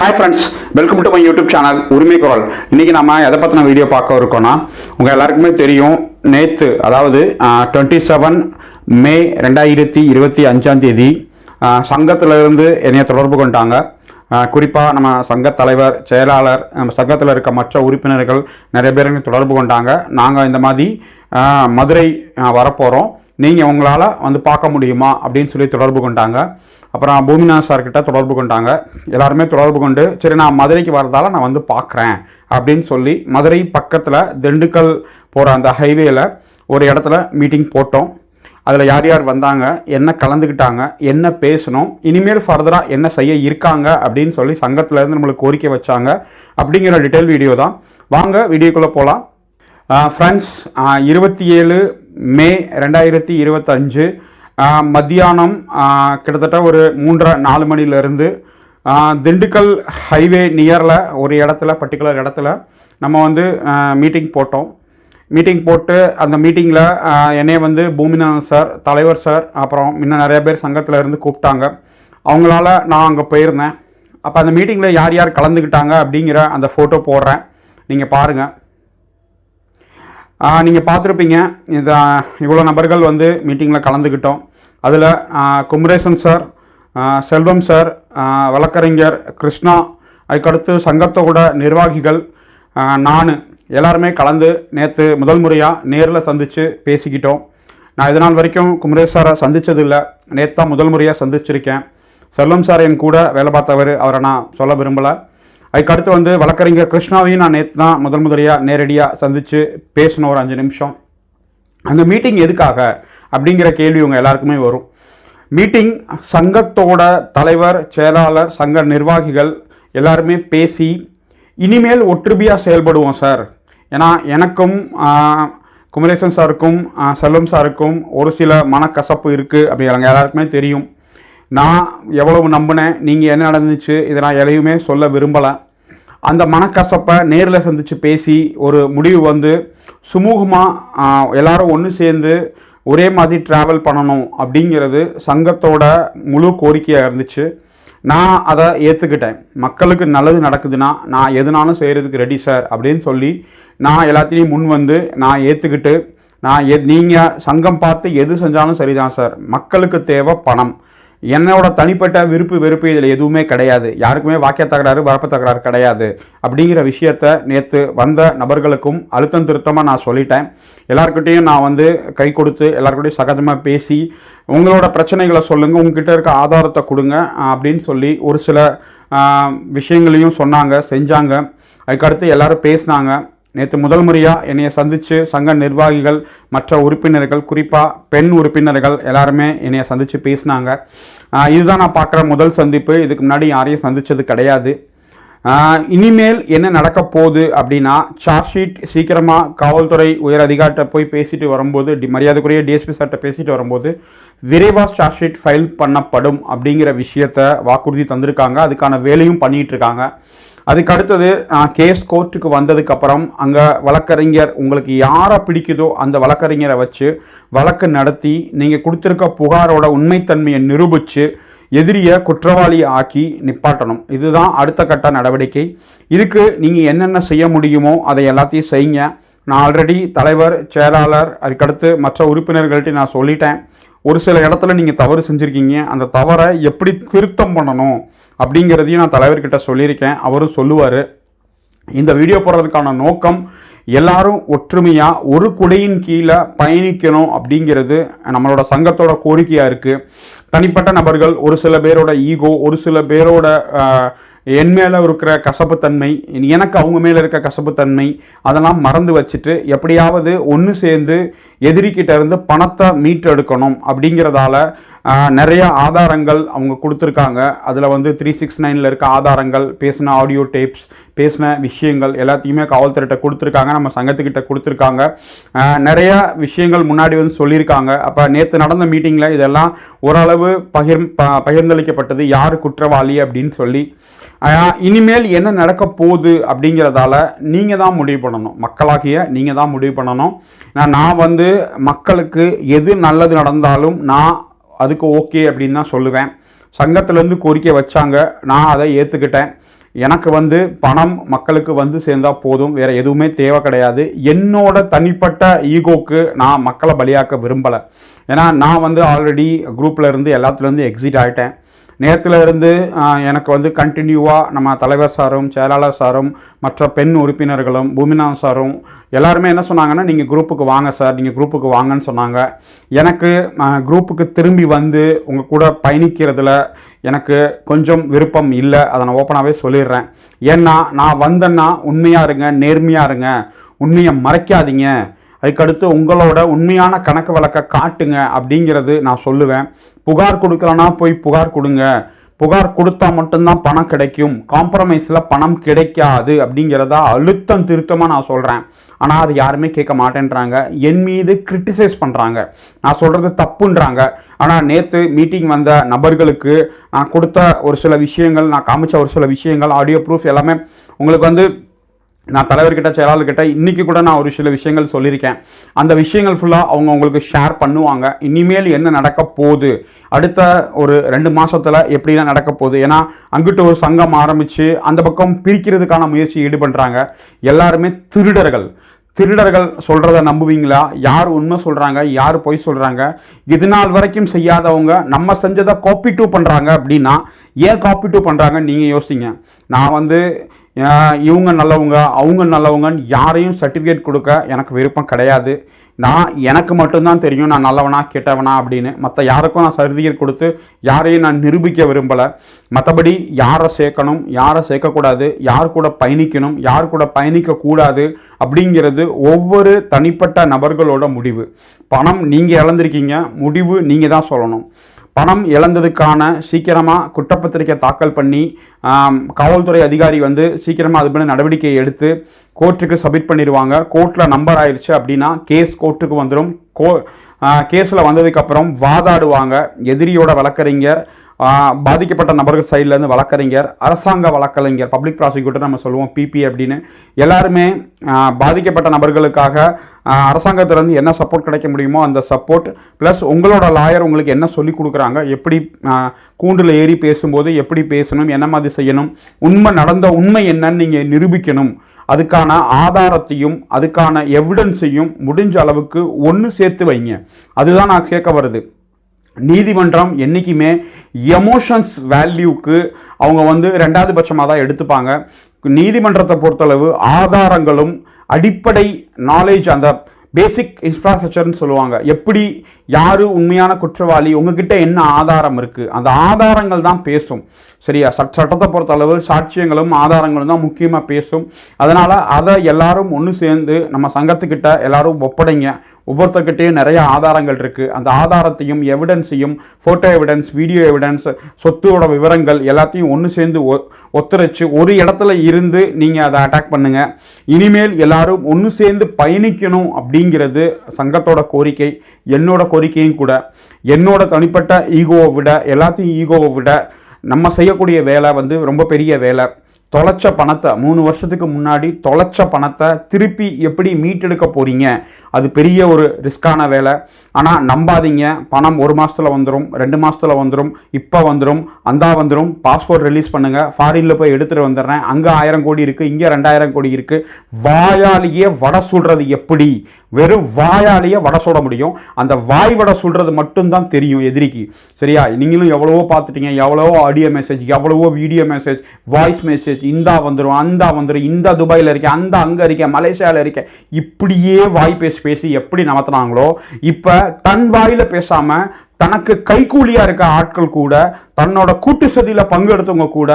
Hi friends welcome to my YouTube channel உரிமை குரல் இன்றைக்கி நம்ம எதை பற்றின வீடியோ பார்க்க இருக்கோன்னா உங்கள் எல்லாருக்குமே தெரியும் நேற்று அதாவது டுவெண்ட்டி செவன் மே ரெண்டாயிரத்தி இருபத்தி அஞ்சாம் தேதி சங்கத்திலிருந்து என்னைய தொடர்பு கொண்டாங்க. குறிப்பாக நம்ம சங்க தலைவர் செயலாளர் நம்ம சங்கத்தில் இருக்க மற்ற உறுப்பினர்கள் நிறைய பேர் தொடர்பு கொண்டாங்க. நாங்கள் இந்த மாதிரி மதுரை வரப்போகிறோம் நீங்கள் உங்களால் வந்து பார்க்க முடியுமா அப்படின்னு சொல்லி தொடர்பு கொண்டாங்க. அப்புறம் பூமிநாத் சார்கிட்ட தொடர்பு கொண்டாங்க. எல்லாருமே தொடர்பு கொண்டு சரி நான் மதுரைக்கு வரதால நான் வந்து பார்க்குறேன் அப்படின்னு சொல்லி மதுரை பக்கத்தில் திண்டுக்கல் போகிற அந்த ஹைவேயில் ஒரு இடத்துல மீட்டிங் போட்டோம். அதில் யார் யார் வந்தாங்க என்ன கலந்துக்கிட்டாங்க என்ன பேசணும் இனிமேல் ஃபர்தராக என்ன செய்ய இருக்காங்க அப்படின்னு சொல்லி சங்கத்துலேருந்து நம்மளுக்கு கோரிக்கை வச்சாங்க. அப்படிங்கிற டீட்டெயில் வீடியோ தான். வாங்க வீடியோக்குள்ளே போகலாம் ஃப்ரெண்ட்ஸ் இருபத்தி ஏழு மே ரெண்டாயிரத்தி இருபத்தஞ்சு மத்தியானம் கிட்டத்தட்ட ஒரு மூன்றரை நாலு மணிலேருந்து திண்டுக்கல் ஹைவே நியரில் ஒரு இடத்துல பர்டிகுலர் இடத்துல நம்ம வந்து மீட்டிங் போட்டோம். மீட்டிங் போட்டு அந்த மீட்டிங்கில் என்னைய வந்து பூமிநாதன் சார் தலைவர் சார் அப்புறம் இன்னும் நிறைய பேர் சங்கத்தில் இருந்து கூப்பிட்டாங்க. அவங்களால நான் அங்கே போயிருந்தேன். அப்போ அந்த மீட்டிங்கில் யார் யார் கலந்துக்கிட்டாங்க அப்படிங்கிற அந்த ஃபோட்டோ போடுறேன். நீங்கள் பாருங்கள் நீங்கள் பார்த்துருப்பீங்க. இந்த இவ்வளோ நபர்கள் வந்து மீட்டிங்கில் கலந்துக்கிட்டோம். அதில் குமரேசன் சார் செல்வம் சார் வழக்கறிஞர் கிருஷ்ணா அதுக்கடுத்து சங்கத்தோட நிர்வாகிகள் நான் எல்லாருமே கலந்து நேற்று முதல் முறையாக நேரில் சந்தித்து பேசிக்கிட்டோம். நான் இது நாள் வரைக்கும் குமரேஷ் சாரை சந்தித்ததில்லை நேற்று தான் முதல் முறையாக சந்திச்சிருக்கேன். செல்வம் சார் என் கூட வேலை பார்த்தவர் அவரை நான் சொல்ல விரும்பலை. அதுக்கடுத்து வந்து வழக்கறிஞர் கிருஷ்ணாவையும் நான் நேற்று தான் முதல் முதலியாக நேரடியாக சந்தித்து பேசினோம் ஒரு அஞ்சு நிமிஷம். அந்த மீட்டிங் எதுக்காக? அப்படிங்கிற கேள்வி உங்கள் எல்லாருக்குமே வரும். மீட்டிங் சங்கத்தோட தலைவர் செயலாளர் சங்க நிர்வாகிகள் எல்லாருமே பேசி இனிமேல் ஒற்றுமையாக செயல்படுவோம் சார். ஏன்னா எனக்கும் குமரேசன் சாருக்கும் செல்வம் சாருக்கும் ஒரு சில மனக்கசப்பு இருக்குது அப்படிங்கிறாங்க எல்லாருக்குமே தெரியும். நான் எவ்வளவு நம்பினேன் நீங்கள் என்ன நடந்துச்சு இதை நான் எதையுமே சொல்ல விரும்பலை. அந்த மனக்கசப்பை நேரில் சந்தித்து பேசி ஒரு முடிவு வந்து சுமூகமாக எல்லாரும் ஒன்று சேர்ந்து ஒரே மாதிரி ட்ராவல் பண்ணணும் அப்படிங்கிறது சங்கத்தோட முழு கோரிக்கையாக இருந்துச்சு. நான் அதை ஏற்றுக்கிட்டேன் மக்களுக்கு நல்லது நடக்குதுன்னா நான் எதுனாலும் செய்கிறதுக்கு ரெடி சார் அப்படின்னு சொல்லி நான் எல்லாத்தையும் முன் வந்து நான் ஏற்றுக்கிட்டு நான் எ நீங்கள் சங்கம் பார்த்து எது செஞ்சாலும் சரிதான் சார் மக்களுக்கு தேவை பணம். என்னோட தனிப்பட்ட விருப்பு வெறுப்பு இதில் எதுவுமே கிடையாது. யாருக்குமே வாக்கிய தகராறு வரப்பு தகராறு கிடையாது. அப்படிங்கிற விஷயத்த நேற்று வந்த நபர்களுக்கும் அழுத்தம் திருத்தமாக நான் சொல்லிட்டேன். எல்லாருக்கிட்டேயும் நான் வந்து கை கொடுத்து எல்லாருக்கிட்டையும் சகஜமாக பேசி உங்களோட பிரச்சனைகளை சொல்லுங்கள் உங்ககிட்ட இருக்க ஆதாரத்தை கொடுங்க அப்படின்னு சொல்லி ஒரு சில விஷயங்களையும் சொன்னாங்க செஞ்சாங்க. அதுக்கடுத்து எல்லோரும் பேசினாங்க. நேற்று முதல் முறையாக என்னைய சந்தித்து சங்க நிர்வாகிகள் மற்ற உறுப்பினர்கள் குறிப்பாக பெண் உறுப்பினர்கள் எல்லாருமே என்னைய சந்தித்து பேசினாங்க. இதுதான் நான் பார்க்குற முதல் சந்திப்பு. இதுக்கு முன்னாடி யாரையும் சந்தித்தது கிடையாது. இனிமேல் என்ன நடக்க போகுது அப்படின்னா சார்ஜ் ஷீட் சீக்கிரமாக காவல்துறை உயர் அதிகாரிட்ட போய் பேசிட்டு வரும்போது டி மரியாதைக்குரிய டிஎஸ்பி சார்கிட்ட பேசிட்டு வரும்போது விரைவாக சார்ஜ் ஷீட் ஃபைல் பண்ணப்படும் அப்படிங்கிற விஷயத்த வாக்குறுதி தந்திருக்காங்க. அதுக்கான வேலையும் பண்ணிகிட்ருக்காங்க இருக்காங்க. அதுக்கு அடுத்தது கேஸ் கோர்ட்டுக்கு வந்ததுக்கப்புறம் அங்கே வழக்கறிஞர் உங்களுக்கு யாரை பிடிக்குதோ அந்த வழக்கறிஞரை வச்சு வழக்கு நடத்தி நீங்கள் கொடுத்துருக்க புகாரோட உண்மைத்தன்மையை நிரூபித்து எதிரியை குற்றவாளி ஆக்கி நிப்பாட்டணும். இதுதான் அடுத்த கட்ட நடவடிக்கை. இதுக்கு நீங்கள் என்னென்ன செய்ய முடியுமோ அதை எல்லாத்தையும் செய்யுங்க. நான் ஆல்ரெடி தலைவர் செயலாளர் அதுக்கடுத்து மற்ற உறுப்பினர்கள்ட்ட நான் சொல்லிட்டேன். ஒரு சில இடத்துல நீங்கள் தவறு செஞ்சுருக்கீங்க அந்த தவறை எப்படி திருத்தம் பண்ணணும் அப்படிங்கிறதையும் நான் தலைவர்கிட்ட சொல்லியிருக்கேன். அவரும் சொல்லுவார் இந்த வீடியோ போடுறதுக்கான நோக்கம் எல்லாரும் ஒற்றுமையாக ஒரு குடையின் கீழே பயணிக்கணும் அப்படிங்கிறது நம்மளோட சங்கத்தோட கோரிக்கையாக இருக்குது தனிப்பட்ட நபர்கள் ஒரு சில பேரோட ஈகோ ஒரு சில பேரோட என் மேலே இருக்கிற கசப்புத்தன்மை எனக்கு அவங்க மேலே இருக்க கசப்புத்தன்மை அதெல்லாம் மறந்து வச்சுட்டு எப்படியாவது ஒன்று சேர்ந்து எதிரிக்கிட்ட இருந்து பணத்தை மீட்டெடுக்கணும் அப்படிங்கிறதால நிறைய ஆதாரங்கள் அவங்க கொடுத்துருக்காங்க. அதில் வந்து த்ரீ சிக்ஸ் நைனில் இருக்க ஆதாரங்கள் பேசின ஆடியோ டேப்ஸ் பேசின விஷயங்கள் எல்லாத்தையுமே காவல்துறையிட்ட கொடுத்துருக்காங்க. நம்ம சங்கத்துக்கிட்ட கொடுத்துருக்காங்க. நிறைய விஷயங்கள் முன்னாடி வந்து சொல்லியிருக்காங்க. அப்போ நேற்று நடந்த மீட்டிங்கில் இதெல்லாம் ஓரளவு பகிர் ப- பகிர்ந்தளிக்கப்பட்டது. யார் குற்றவாளி அப்படின்னு சொல்லி. இனிமேல் என்ன நடக்க போகுது அப்படிங்கிறதால நீங்கள் தான் முடிவு பண்ணணும். மக்களாகிய நீங்கள் தான் முடிவு பண்ணணும். நான் வந்து மக்களுக்கு எது நல்லது நடந்தாலும் நான் அதுக்கு ஓகே அப்படின்னு தான் சொல்லுவேன். சங்கத்திலேருந்து கோரிக்கை வச்சாங்க. நான் அதை ஏற்றுக்கிட்டேன் எனக்கு வந்து பணம் மக்களுக்கு வந்து சேர்ந்தால் போதும். வேறு எதுவுமே தேவை கிடையாது. என்னோட தனிப்பட்ட ஈகோக்கு நான் மக்களை பலியாக்க விரும்பலை. ஏன்னா நான் வந்து ஆல்ரெடி குரூப்பில் இருந்து எல்லாத்துலேருந்து எக்ஸிட் ஆகிட்டேன் நேரத்தில் இருந்து எனக்கு வந்து கண்டினியூவாக நம்ம தலைவர் சாரும் செயலாளர் சாரும் மற்ற பெண் உறுப்பினர்களும் பூமிநாத் சாரும் எல்லாருமே என்ன சொன்னாங்கன்னா நீங்கள் குரூப்புக்கு வாங்க சார் நீங்கள் குரூப்புக்கு வாங்கன்னு சொன்னாங்க. எனக்கு குரூப்புக்கு திரும்பி வந்து உங்கள் கூட பயணிக்கிறதுல எனக்கு கொஞ்சம் விருப்பம் இல்லை. அதை நான் ஓப்பனாகவே சொல்லிடுறேன். ஏன்னா நான் வந்தேன்னா உண்மையாக இருங்க நேர்மையாக இருங்க. உண்மையை மறைக்காதீங்க. அதுக்கடுத்து உங்களோட உண்மையான கணக்கு வழக்கை காட்டுங்க அப்படிங்கிறது நான் சொல்லுவேன். புகார் கொடுக்கலனா போய் புகார் கொடுங்க. புகார் கொடுத்தா மட்டும்தான் பணம் கிடைக்கும். காம்ப்ரமைஸில் பணம் கிடைக்காது அப்படிங்கிறத அழுத்தம் திருத்தமாக நான் சொல்கிறேன் ஆனால் அது யாருமே கேட்க மாட்டேன்றாங்க. என் மீது கிரிட்டிசைஸ் பண்ணுறாங்க நான் சொல்கிறது தப்புன்றாங்க. ஆனால் நேற்று மீட்டிங் வந்த நபர்களுக்கு நான் கொடுத்த ஒரு சில விஷயங்கள் நான் காமிச்ச ஒரு சில விஷயங்கள் ஆடியோ ப்ரூஃப் எல்லாமே உங்களுக்கு வந்து நான் தலைவர்கிட்ட செயலாளர்கிட்ட இன்றைக்கி கூட நான் ஒரு சில விஷயங்கள் சொல்லியிருக்கேன். அந்த விஷயங்கள் ஃபுல்லாக அவங்க உங்களுக்கு ஷேர் பண்ணுவாங்க. இனிமேல் என்ன நடக்க போகுது? அடுத்த ஒரு ரெண்டு மாதத்தில் எப்படிலாம் நடக்க போகுது? ஏன்னா அங்கிட்ட ஒரு சங்கம் ஆரம்பித்து அந்த பக்கம் பிரிக்கிறதுக்கான முயற்சி ஈடுபடுறாங்க. எல்லாருமே திருடர்கள். திருடர்கள் சொல்கிறத நம்புவீங்களா? யார் உண்மை சொல்கிறாங்க யார் பொய் சொல்கிறாங்க இது நாள் வரைக்கும் செய்யாதவங்க நம்ம செஞ்சதை காப்பி டூ பண்ணுறாங்க அப்படின்னா ஏன் காப்பி டூ பண்ணுறாங்க நீங்கள் யோசிங்க. நான் வந்து இவங்க நல்லவங்க அவங்க நல்லவங்கன்னு யாரையும் சர்டிஃபிகேட் கொடுக்க எனக்கு விருப்பம் கிடையாது. நான் எனக்கு மட்டும்தான் தெரியும் நான் நல்லவனா கெட்டவனா அப்படின்னு. மற்ற யாருக்கும் நான் சர்டிஃபிகேட் கொடுத்து யாரையும் நான் நிரூபிக்க விரும்பலை. மற்றபடி யாரை சேர்க்கணும் யாரை சேர்க்கக்கூடாது யார் கூட பயணிக்கணும் யார் கூட பயணிக்கக்கூடாது அப்படிங்கிறது ஒவ்வொரு தனிப்பட்ட நபர்களோட முடிவு. பணம் நீங்கள் இழந்திருக்கீங்க முடிவு நீங்கள் தான் சொல்லணும். பணம் இழந்ததுக்கான சீக்கிரமாக குற்றப்பத்திரிக்கை தாக்கல் பண்ணி காவல்துறை அதிகாரி வந்து சீக்கிரமாக அது பண்ண நடவடிக்கை எடுத்து கோர்ட்டுக்கு சப்மிட் பண்ணிடுவாங்க. கோர்ட்டில் நம்பர் ஆயிடுச்சு அப்படின்னா கேஸ் கோர்ட்டுக்கு வந்துடும் கோ கேஸில் வந்ததுக்கப்புறம் வாதாடுவாங்க. எதிரியோட வழக்கறிஞர் பாதிக்கப்பட்ட நபர்கள் சைட்லேருந்து வழக்கறிஞர் அரசாங்க வழக்கறிஞர் பப்ளிக் ப்ராசிக்யூட்டர் நம்ம சொல்லுவோம் பிபி அப்படின்னு. எல்லாருமே பாதிக்கப்பட்ட நபர்களுக்காக அரசாங்கத்திலேருந்து என்ன சப்போர்ட் கிடைக்க முடியுமோ அந்த சப்போர்ட் ப்ளஸ் உங்களோட லாயர் உங்களுக்கு என்ன சொல்லி கொடுக்குறாங்க எப்படி கூண்டில் ஏறி பேசும்போது எப்படி பேசணும் என்ன மாதிரி செய்யணும் உண்மை நடந்த உண்மை என்னன்னு நீங்கள் நிரூபிக்கணும். அதுக்கான ஆதாரத்தையும் அதுக்கான எவிடன்ஸையும் முடிஞ்ச அளவுக்கு ஒன்று சேர்த்து வைங்க. அதுதான் நான் கேட்க வருது. நீதிமன்றம் என்றைக்குமே எமோஷன்ஸ் வேல்யூக்கு அவங்க வந்து ரெண்டாவது பட்சமாக தான் எடுத்துப்பாங்க. நீதிமன்றத்தை பொறுத்தளவு ஆதாரங்களும் அடிப்படை நாலேஜ் அந்த பேசிக் இன்ஃப்ராஸ்ட்ரக்சர்னு சொல்லுவாங்க. எப்படி யார் உண்மையான குற்றவாளி? உங்ககிட்ட என்ன ஆதாரம் இருக்குது அந்த ஆதாரங்கள் தான் பேசும். சரியா? சட் சட்டத்தை பொறுத்த அளவு சாட்சியங்களும் ஆதாரங்களும் தான் முக்கியமாக பேசும். அதனால் அதை எல்லாரும் ஒன்று சேர்ந்து நம்ம சங்கத்துக்கிட்ட எல்லாரும் ஒப்படைங்க. ஒவ்வொருத்தர்கிட்டையும் நிறைய ஆதாரங்கள் இருக்குது அந்த ஆதாரத்தையும் எவிடன்ஸையும் ஃபோட்டோ எவிடன்ஸ் வீடியோ எவிடன்ஸ் சொத்தோட விவரங்கள் எல்லாத்தையும் ஒன்று சேர்ந்து ஒ- ஒத்துழைச்சு ஒரு இடத்துல இருந்து நீங்கள் அதை அட்டாக் பண்ணுங்கள் இனிமேல் எல்லாரும் ஒன்று சேர்ந்து பயணிக்கணும் அப்படிங்கிறது சங்கத்தோட கோரிக்கை என்னோட கோரிக்கையும் கூட என்னோட தனிப்பட்ட ஈகோவை விட எல்லாத்தையும் ஈகோவை விட நம்ம செய்யக்கூடிய வேலை வந்து ரொம்ப பெரிய வேலை. தொலைச்ச பணத்தை மூணு வருஷத்துக்கு முன்னாடி தொலைச்ச பணத்தை திருப்பி எப்படி மீட்டெடுக்க போகிறீங்க அது பெரிய ஒரு ரிஸ்கான வேலை. ஆனால் நம்பாதீங்க. பணம் ஒரு மாதத்தில் வந்துடும் ரெண்டு மாதத்தில் வந்துடும் இப்போ வந்துடும் அந்தா வந்துடும் பாஸ்போர்ட் ரிலீஸ் பண்ணுங்கள் ஃபாரினில் போய் எடுத்துகிட்டு வந்துடுறேன். அங்கே ஆயிரம் கோடி இருக்குது இங்கே ரெண்டாயிரம் கோடி இருக்குது வாயாலேயே வடை சுடுறது எப்படி? வெறும் வாயாலேயே வடை சுட முடியும். அந்த வாய் வடை சுடுறது மட்டும்தான் தெரியும் எதிரிக்கு. சரியா? நீங்களும் எவ்வளவோ பார்த்துட்டீங்க. எவ்வளவோ ஆடியோ மெசேஜ் எவ்வளவோ வீடியோ மெசேஜ் வாய்ஸ் மெசேஜ் இந்தா வந்துடும் அந்தா வந்துடும் இந்த துபாயில் இருக்கேன் அந்த அங்கே இருக்கேன் மலேசியாவில் இருக்கேன். இப்படியே வாய் பேசி பேசி எப்படி நடத்துனாங்களோ இப்போ தன் வாயில் பேசாமல் தனக்கு கைக்கூலியாக இருக்க ஆட்கள் கூட தன்னோட கூட்டு சதியில் பங்கெடுத்தவங்க கூட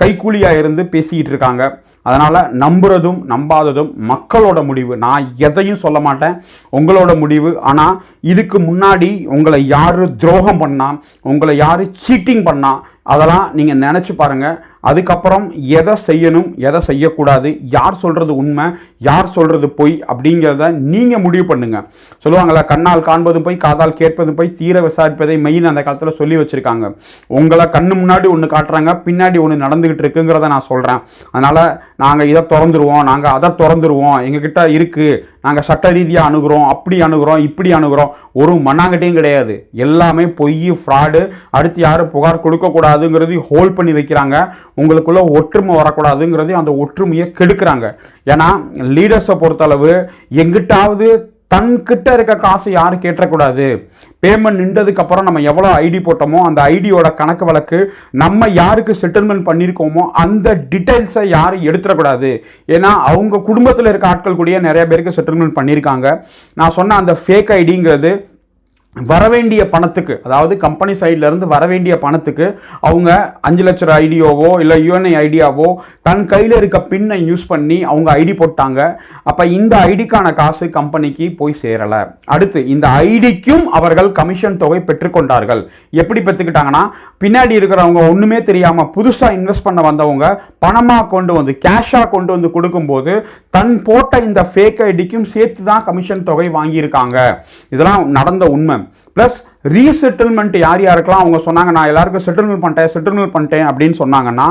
கைக்கூலியாக இருந்து பேசிக்கிட்டு இருக்காங்க. அதனால் நம்புறதும் நம்பாததும் மக்களோட முடிவு. நான் எதையும் சொல்ல மாட்டேன் உங்களோட முடிவு. ஆனால் இதுக்கு முன்னாடி உங்களை யார் துரோகம் பண்ணால் உங்களை யார் சீட்டிங் பண்ணா அதெல்லாம் நீங்கள் நினச்சி பாருங்கள் அதுக்கப்புறம் எதை செய்யணும் எதை செய்யக்கூடாது யார் சொல்கிறது உண்மை யார் சொல்கிறது பொய் அப்படிங்கிறத நீங்கள் முடிவு பண்ணுங்கள் சொல்லுவாங்களா கண்ணால் காண்பதும் போய் காதால் கேட்பதும் போய் தீர விசாரிப்பதை மெயின் அந்த காலத்தில் சொல்லி வச்சுருக்காங்க. உங்களை கண்ணு முன்னாடி ஒன்று காட்டுறாங்க பின்னாடி ஒன்று நடந்துக்கிட்டு இருக்குங்கிறத நான் சொல்கிறேன் அதனால் நாங்கள் இதை திறந்துருவோம் நாங்கள் அதை திறந்துருவோம் எங்ககிட்ட இருக்குது நாங்கள் சட்ட ரீதியாக அணுகிறோம் அப்படி அணுகிறோம் இப்படி அணுகிறோம் ஒரு மண்ணாங்கட்டையும் கிடையாது. எல்லாமே பொய் ஃப்ராடு அடுத்து யாரும் புகார் கொடுக்கக்கூடாதுங்கிறது ஹோல்ட் பண்ணி வைக்கிறாங்க. உங்களுக்குள்ளே ஒற்றுமை வரக்கூடாதுங்கிறது அந்த ஒற்றுமையை கெடுக்கிறாங்க. ஏன்னா லீடர்ஸை பொறுத்தளவு எங்கிட்டாவது தன்கிட்ட இருக்க காசு யாரும் கேட்டக்கூடாது பேமெண்ட் நின்றதுக்கு அப்புறம் நம்ம எவ்வளோ ஐடி போட்டோமோ அந்த ஐடியோட கணக்கு வழக்கு நம்ம யாருக்கு செட்டில்மெண்ட் பண்ணியிருக்கோமோ அந்த டீட்டெயில்ஸை யாரும் எடுத்துடக்கூடாது. ஏன்னா அவங்க குடும்பத்தில் இருக்க ஆட்கள் கூடயே நிறைய பேருக்கு செட்டில்மெண்ட் பண்ணியிருக்காங்க நான் சொன்ன அந்த ஃபேக் ஐடிங்கிறது வரவேண்டிய பணத்துக்கு அதாவது கம்பெனி சைட்லேருந்து வரவேண்டிய பணத்துக்கு அவங்க அஞ்சு லட்சம் ஐடியோவோ இல்லை யூஎன்ஐ ஐடியாவோ தன் கையில் இருக்க பின்னை யூஸ் பண்ணி அவங்க ஐடி போட்டாங்க. அப்போ இந்த ஐடிக்கான காசு கம்பெனிக்கு போய் சேரலை. அடுத்து இந்த ஐடிக்கும் அவர்கள் கமிஷன் தொகை பெற்றுக்கொண்டார்கள் எப்படி பெற்றுக்கிட்டாங்கன்னா பின்னாடி இருக்கிறவங்க ஒன்றுமே தெரியாமல் புதுசாக இன்வெஸ்ட் பண்ண வந்தவங்க பணமாக கொண்டு வந்து கேஷாக கொண்டு வந்து கொடுக்கும்போது தன் போட்ட இந்த ஃபேக் ஐடிக்கும் சேர்த்து தான் கமிஷன் தொகை வாங்கியிருக்காங்க. இதெல்லாம் நடந்த உண்மை. ப்ளஸ் ரீசெட்டில்மெண்ட் யார் யாருக்கெல்லாம் அவங்க சொன்னாங்க நான் எல்லாருக்கும் செட்டில்மெண்ட் பண்ணிட்டேன் செட்டில்மெண்ட் பண்ணிட்டேன் அப்படின்னு சொன்னாங்கன்னா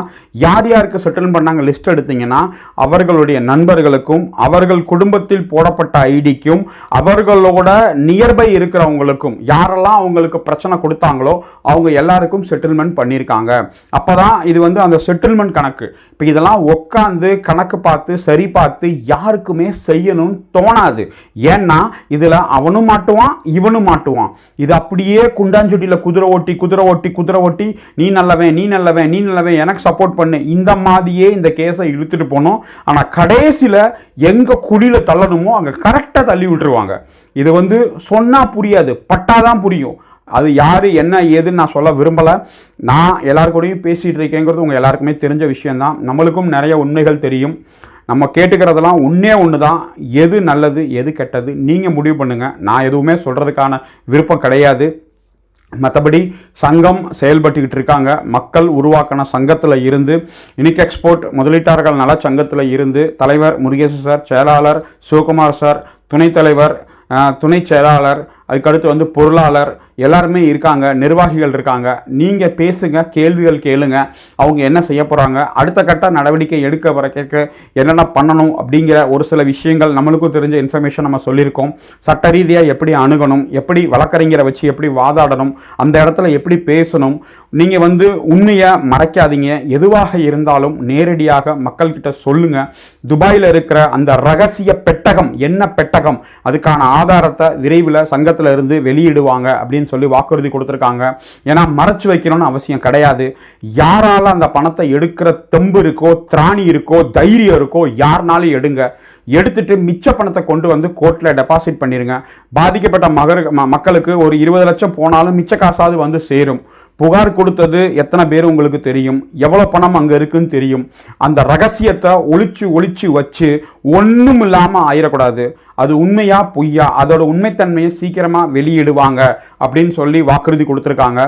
யார் யாருக்கு செட்டில் பண்ணாங்க லிஸ்ட் எடுத்தீங்கன்னா அவர்களுடைய நண்பர்களுக்கும் அவர்கள் குடும்பத்தில் போடப்பட்ட ஐடிக்கும் அவர்களோட நியர்பை இருக்கிறவங்களுக்கும் யாரெல்லாம் அவங்களுக்கு பிரச்சனை கொடுத்தாங்களோ அவங்க எல்லாருக்கும் செட்டில்மெண்ட் பண்ணியிருக்காங்க. அப்போ தான் இது வந்து அந்த செட்டில்மெண்ட் கணக்கு. இப்போ இதெல்லாம் உட்காந்து கணக்கு பார்த்து சரி பார்த்து யாருக்குமே செய்யணும்னு தோணாது. ஏன்னா இதில் அவனும் மாட்டுவான் இவனும் மாட்டுவான். இது அப்படி அப்படியே குண்டாஞ்சுட்டியில் குதிரை ஓட்டி குதிரை ஓட்டி குதிரை ஓட்டி நீ நல்லவன் நீ நல்லவன் நீ நல்லவன் எனக்கு சப்போர்ட் பண்ணு. இந்த மாதிரியே இந்த கேஸை இழுத்துட்டு போனோம். ஆனால் கடைசியில் எங்கே குழியில் தள்ளணுமோ அங்கே கரெக்டாக தள்ளி விட்டுருவாங்க. இது வந்து சொன்னால் புரியாது பட்டாதான் புரியும். அது யார் என்ன ஏதுன்னு நான் சொல்ல விரும்பலை. நான் எல்லாருக்கூடையும் பேசிகிட்டு இருக்கேங்கிறது உங்கள் எல்லாருக்குமே தெரிஞ்ச விஷயந்தான் நம்மளுக்கும் நிறைய உண்மைகள் தெரியும். நம்ம கேட்டுக்கிறதெல்லாம் ஒன்றே ஒன்று தான் எது நல்லது எது கெட்டது நீங்கள் முடிவு பண்ணுங்கள் நான் எதுவுமே சொல்கிறதுக்கான விருப்பம் கிடையாது. மற்றபடி சங்கம் செயல்பட்டுக்கிட்டு இருக்காங்க. மக்கள் உருவாக்கின சங்கத்தில் இருந்து யுனிக் எக்ஸ்போர்ட் முதலீட்டாளர்கள் நல சங்கத்தில் இருந்து தலைவர் முருகேசு சார் செயலாளர் சிவகுமார் சார் துணைத் தலைவர் துணைச் செயலாளர் அதுக்கடுத்து வந்து பொருளாளர் எல்லாருமே இருக்காங்க நிர்வாகிகள் இருக்காங்க. நீங்கள் பேசுங்க கேள்விகள் கேளுங்க. அவங்க என்ன செய்ய போகிறாங்க அடுத்த கட்ட நடவடிக்கை எடுக்க வர கேட்க என்னென்ன பண்ணணும் அப்படிங்கிற ஒரு சில விஷயங்கள் நம்மளுக்கும் தெரிஞ்ச இன்ஃபர்மேஷன் நம்ம சொல்லியிருக்கோம். சட்ட ரீதியாக எப்படி அணுகணும்? எப்படி வழக்கறிஞரை வச்சு எப்படி வாதாடணும்? அந்த இடத்துல எப்படி பேசணும்? நீங்கள் வந்து உண்மையை மறைக்காதீங்க. எதுவாக இருந்தாலும் நேரடியாக மக்கள்கிட்ட சொல்லுங்கள் துபாயில் இருக்கிற அந்த ரகசிய பெட்டகம் என்ன பெட்டகம்? அதுக்கான ஆதாரத்தை விரைவில் சங்கத்தில் இருந்து வெளியிடுவாங்க அப்படின்னு சொல்லி வாக்குறுதி கொடுத்துருக்காங்க. ஏன்னா மறைச்சு வைக்கணும்னு அவசியம் கிடையாது. யாரால அந்த பணத்தை எடுக்கிற தெம்பு இருக்கோ திராணி இருக்கோ தைரியம் இருக்கோ யாருனாலும் எடுங்க. எடுத்துட்டு மிச்ச பணத்தை கொண்டு வந்து கோர்ட்டில் டெபாசிட் பண்ணிடுங்க பாதிக்கப்பட்ட மகர் ம- மக்களுக்கு ஒரு இருபது லட்சம் போனாலும் மிச்ச காசாவது வந்து சேரும். புகார் கொடுத்தது எத்தனை பேர் உங்களுக்கு தெரியும்? எவ்வளோ பணம் அங்கே இருக்குன்னு தெரியும். அந்த ரகசியத்தை ஒழிச்சு ஒழிச்சு வச்சு ஒன்றும் இல்லாமல் ஆயிடக்கூடாது அது உண்மையா பொய்யா? அதோட உண்மைத்தன்மையை சீக்கிரமாக வெளியிடுவாங்க அப்படின்னு சொல்லி வாக்குறுதி கொடுத்துருக்காங்க.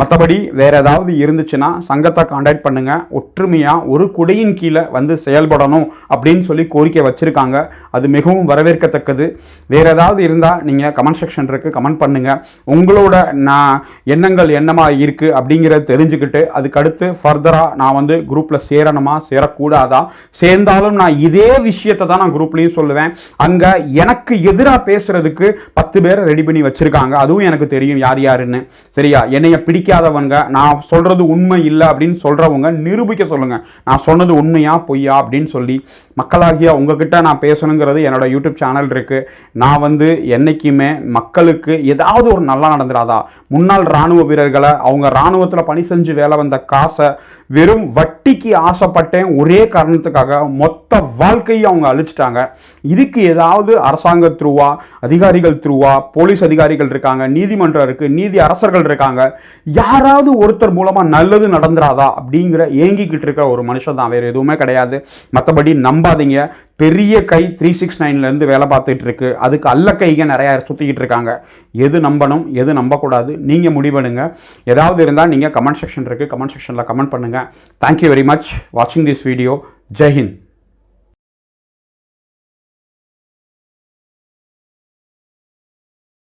மற்றபடி வேறு ஏதாவது இருந்துச்சுன்னா சங்கத்தை காண்டாக்ட் பண்ணுங்கள் ஒற்றுமையாக ஒரு குடையின் கீழே வந்து செயல்படணும் அப்படின்னு சொல்லி கோரிக்கை வச்சுருக்காங்க. அது மிகவும் வரவேற்கத்தக்கது. வேறு ஏதாவது இருந்தால் நீங்கள் கமெண்ட் செக்ஷன் இருக்குது கமெண்ட் பண்ணுங்கள் உங்களோட நான் எண்ணங்கள் என்னமாக இருக்குது அப்படிங்கிறத தெரிஞ்சுக்கிட்டு அதுக்கடுத்து ஃபர்தராக நான் வந்து குரூப்பில் சேரணுமா சேரக்கூடாதா? சேர்ந்தாலும் நான் இதே விஷயத்தை தான் நான் குரூப்லேயும் சொல்லுவேன். அங்கே எனக்கு எதிராக பேசுறதுக்கு பத்து பேரை ரெடி பண்ணி வச்சிருக்காங்க. அதுவும் எனக்கு தெரியும் யார் யாருன்னு. சரியா? என்னைய பிடிக்காதவங்க நான் சொல்றது உண்மை இல்லை அப்படின்னு சொல்றவங்க நிரூபிக்க சொல்லுங்க. நான் சொன்னது உண்மையா பொய்யா அப்படின்னு சொல்லி மக்களாகிய உங்ககிட்ட நான் பேசணுங்கிறது என்னோட யூடியூப் சேனல் இருக்கு. நான் வந்து என்னைக்குமே மக்களுக்கு ஏதாவது ஒரு நல்லா நடந்துடாதா முன்னாள் ராணுவ வீரர்களை அவங்க ராணுவத்தில் பணி செஞ்சு வேலை வந்த காசை வெறும் வட்டிக்கு ஆசைப்பட்டேன். ஒரே காரணத்துக்காக மொத்த வாழ்க்கையை அவங்க அழிச்சிட்டாங்க. இதுக்கு ஏதாவது அரசாங்க த்ரூவா அதிகாரிகள் த்ரூவா போலீஸ் அதிகாரிகள் இருக்காங்க நீதிமன்றம் இருக்கு நீதி அரசர்கள் இருக்காங்க. யாராவது ஒருத்தர் மூலமா நல்லது நடந்துராதா அப்படிங்கிற ஏங்கிக்கிட்டு இருக்கிற ஒரு மனுஷன் தான். வேற எதுவுமே கிடையாது. மற்றபடி நம்பாதீங்க. பெரிய கை த்ரீ சிக்ஸ் நைன்லேருந்து வேலை பார்த்துட்டு இருக்கு. அதுக்கு அல்ல கைங்க நிறையா சுற்றிக்கிட்டு இருக்காங்க. எது நம்பணும் எது நம்பக்கூடாது நீங்கள் முடிவெடுங்க. ஏதாவது இருந்தால் நீங்கள் கமெண்ட் செக்ஷன் இருக்குது கமெண்ட் செக்ஷனில் கமெண்ட் பண்ணுங்கள் தேங்க்யூ வெரி மச் வாட்சிங் திஸ் வீடியோ ஜெய்ஹிந்த்